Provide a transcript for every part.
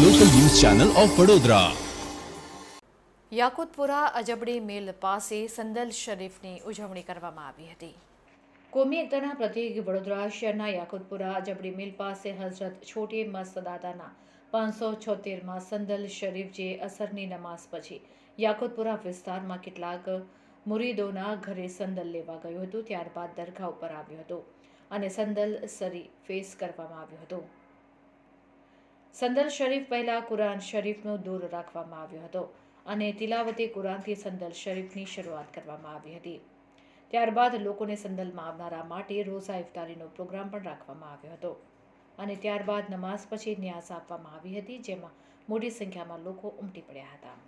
Channel of Vadodara. Yakutpura Ajabdi mill પાસે સંદલ શરીફની ઉજવણી કરવામાં આવી હતી. કોમી એકતાના પ્રતિક વડોદરા શહેરના યાકુતપુરા અજબડી મિલ પાસે હઝરત છોટી મસ્ત દાદાના પાંચસો છોતેરમાં સંદલ શરીફ જે અસરની નમાઝ પછી યાકુતપુરા વિસ્તારમાં કેટલાક મુરીદોના ઘરે સંદલ લેવા ગયું હતું ત્યારબાદ દરગાહ ઉપર આવ્યો હતો અને સંદલ સરી ફેસ કરવામાં આવ્યો હતો. સંદલ શરીફ પહેલાં કુરાન શરીફનો દૂર રાખવામાં આવ્યો હતો અને તિલાવતી કુરાનથી સંદર શરીફની શરૂઆત કરવામાં આવી હતી. ત્યારબાદ લોકોને સંદલમાં આવનારા માટે રોઝા ઇફતારીનો પ્રોગ્રામ પણ રાખવામાં આવ્યો હતો અને ત્યારબાદ નમાઝ પછી ન્યાસ આપવામાં આવી હતી, જેમાં મોટી સંખ્યામાં લોકો ઉમટી પડ્યા હતા.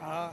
હા.